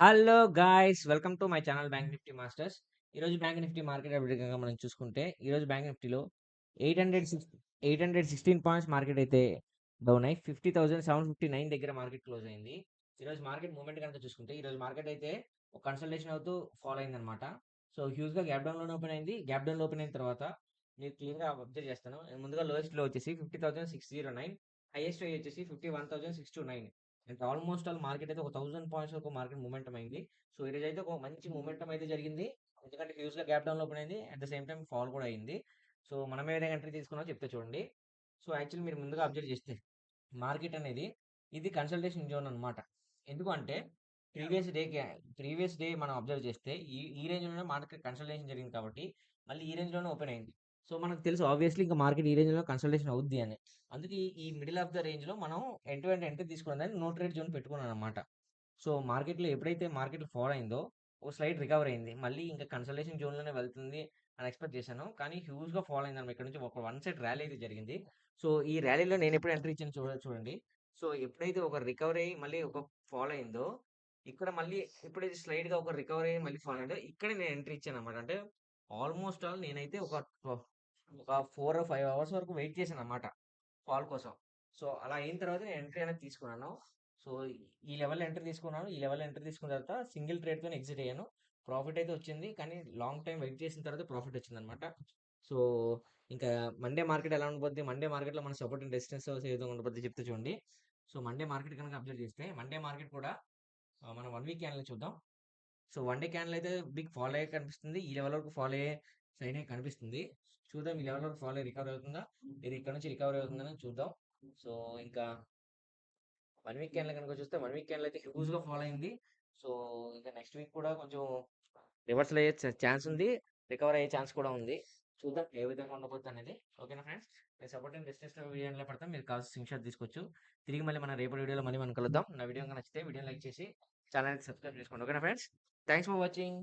Hello guys! Welcome to my channel bank Nifty masters. ఈరోజు bank Nifty market అభివృద్ధిగా మనం చూసుకుంటే, ఈరోజు బ్యాంక్ నిఫ్టీలో 806 816 పాయింట్స్ మార్కెట్ అయితే డౌన్ అయ్యి 50,759 దగ్గర మార్కెట్ క్లోజ్ అయింది. ఈరోజు మార్కెట్ మూవ్‌మెంట్ కనుక చూసుకుంటే, ఈరోజు మార్కెట్ అయితే ఒక కన్సల్టేషన్ అవుతూ ఫాలో అయింది అనమాట సో, హ్యూజ్‌గా గ్యాప్ డౌన్‌లోనే ఓపెన్ అయింది. గ్యాప్ డౌన్‌లో ఓపెన్ అయిన తర్వాత మీరు క్లియర్‌గా అబ్జర్వ్ చేస్తాను. ముందుగా లోయెస్ట్లో వచ్చేసి 50,609 హైయెస్ట్ హై వచ్చేసి 51,629 అంటే ఆల్మోస్ట్ ఆల్ మార్కెట్ అయితే ఒక థౌసండ్ పాయింట్స్ వరకు మార్కెట్ మూమెంటం అయింది. సో, ఈరోజు అయితే ఒక మంచి మూమెంటం అయితే జరిగింది. ఎందుకంటే హ్యూజ్‌గా గ్యాప్ డౌన్‌లో ఓపెన్ అయింది. At the same time fall కూడా అయింది. సో, మనం ఏదైనా ఎంట్రీ తీసుకున్నామో చెప్తే చూడండి. సో, యాక్చువల్లీ మీరు ముందుగా అబ్జర్వ్ చేస్తే మార్కెట్ అనేది ఇది కన్సల్టేషన్ జోన్ అనమాట. ఎందుకు అంటే ప్రీవియస్ డేకి ప్రీవియస్ డే మనం అబ్జర్వ్ చేస్తే ఈ ఈ రేంజ్‌లోనే మార్కెట్ కన్సల్టేషన్ జరిగింది కాబట్టి మళ్ళీ ఈ రేంజ్‌లోనే ఓపెన్ అయింది. సో, మనకు తెలుసు ఆబ్వియస్‌లీ ఇంకా మార్కెట్ ఈ రేంజ్‌లో కన్సల్టేషన్ అవుద్ది అని. అందుకే ఈ మిడిల్ ఆఫ్ ద రేంజ్‌లో మనం ఎండ్ టు ఎంట్రీ తీసుకున్నదని నో ట్రేడ్ జోన్ పెట్టుకున్నాను అనమాట సో, మార్కెట్‌లో ఎప్పుడైతే మార్కెట్ ఫాల్ అయిందో ఓ స్లైడ్ రికవర్ అయింది. మళ్ళీ ఇంకా కన్సల్టేషన్ జోన్‌లోనే వెళ్తుంది అని ఎక్స్‌పెక్ట్ చేశాను. కానీ హ్యూజ్‌గా ఫాల్ అయింది ఇక్కడ నుంచి ఒక వన్ సైడ్ ర్యాలీ అయితే జరిగింది. సో, ఈ ర్యాలీలో నేను ఎప్పుడు ఎంట్రీ ఇచ్చాను చూడ చూడండి. సో, ఎప్పుడైతే ఒక రికవర్ అయ్యి మళ్ళీ ఒక ఫాల్ అయిందో ఇక్కడ మళ్ళీ ఎప్పుడైతే స్లైడ్‌గా ఒక రికవర్ అయ్యి మళ్ళీ ఫాల్ అయిందో ఇక్కడే నేను ఎంట్రీ ఇచ్చాననమాట. అంటే ఆల్మోస్ట్ ఆల్ నేనైతే ఒక ఒక ఫోర్ ఫైవ్ అవర్స్ వరకు వెయిట్ చేశాను అనమాట ఫాల్ కోసం. సో, అలా అయిన తర్వాత నేను ఎంట్రీ అనేది తీసుకున్నాను. సో, ఈ లెవెల్ ఎంట్రీ తీసుకున్నాను. ఈ లెవెల్ ఎంట్రీ తీసుకున్న తర్వాత సింగిల్ ట్రేడ్తో ఎగ్జిట్ అయ్యాను. ప్రాఫిట్ అయితే వచ్చింది. కానీ లాంగ్ టైం వెయిట్ చేసిన తర్వాత ప్రాఫిట్ వచ్చిందనమాట. సో, ఇంకా మండే మార్కెట్ ఎలా ఉండబోద్ది? మండే మార్కెట్‌లో మన సపోర్ట్ అండ్ రెసిస్టెన్స్ ఏ విధంగా ఉండబోద్ది చెప్తే చూడండి. సో, మండే మార్కెట్ కనుక అబ్జర్వ్ చేస్తే మండే మార్కెట్ కూడా మనం వన్ వీక్ క్యాన్లో చూద్దాం. సో, వన్ డే క్యాన్లో అయితే బిగ్ ఫాల్ అయ్యే కనిపిస్తుంది. ఈ లెవెల్ వరకు ఫాలో అయ్యే సైన్ కనిపిస్తుంది. చూద్దాం ఈ లెవెల్ వరకు ఫాలో రికవర్ అవుతుందా? ఇది ఇక్కడ నుంచి రికవరీ అవుతుందని చూద్దాం. సో, ఇంకా వన్ వీక్ క్యాండిల్ కనుక చూస్తే వన్ వీక్ క్యాన్లో అయితే హ్యూజ్‌గా ఫాలో అయింది. సో, ఇంకా నెక్స్ట్ వీక్ కూడా కొంచెం రివర్సల్ అయ్యే ఛాన్స్ ఉంది. రికవర్ అయ్యే ఛాన్స్ కూడా ఉంది. చూద్దాం ఏ విధంగా ఉండబోద్ది అనేది. ఓకేనా ఫ్రెండ్స్? మీరు సపోర్ట్ బిజినెస్ రెసిస్టెన్స్ వీడియోలో పెడతాను. మీరు కావాల్సిన స్క్రీన్ షాట్ తీసుకోవచ్చు. తిరిగి మళ్ళీ మన రేపటి వీడియోలో మళ్ళీ మనం కలుద్దాం. నా వీడియో నచ్చితే వీడియో లైక్ చేసి ఛానల్ సబ్స్క్రైబ్ చేసుకోండి. ఓకేనా ఫ్రెండ్స్? Thanks for watching.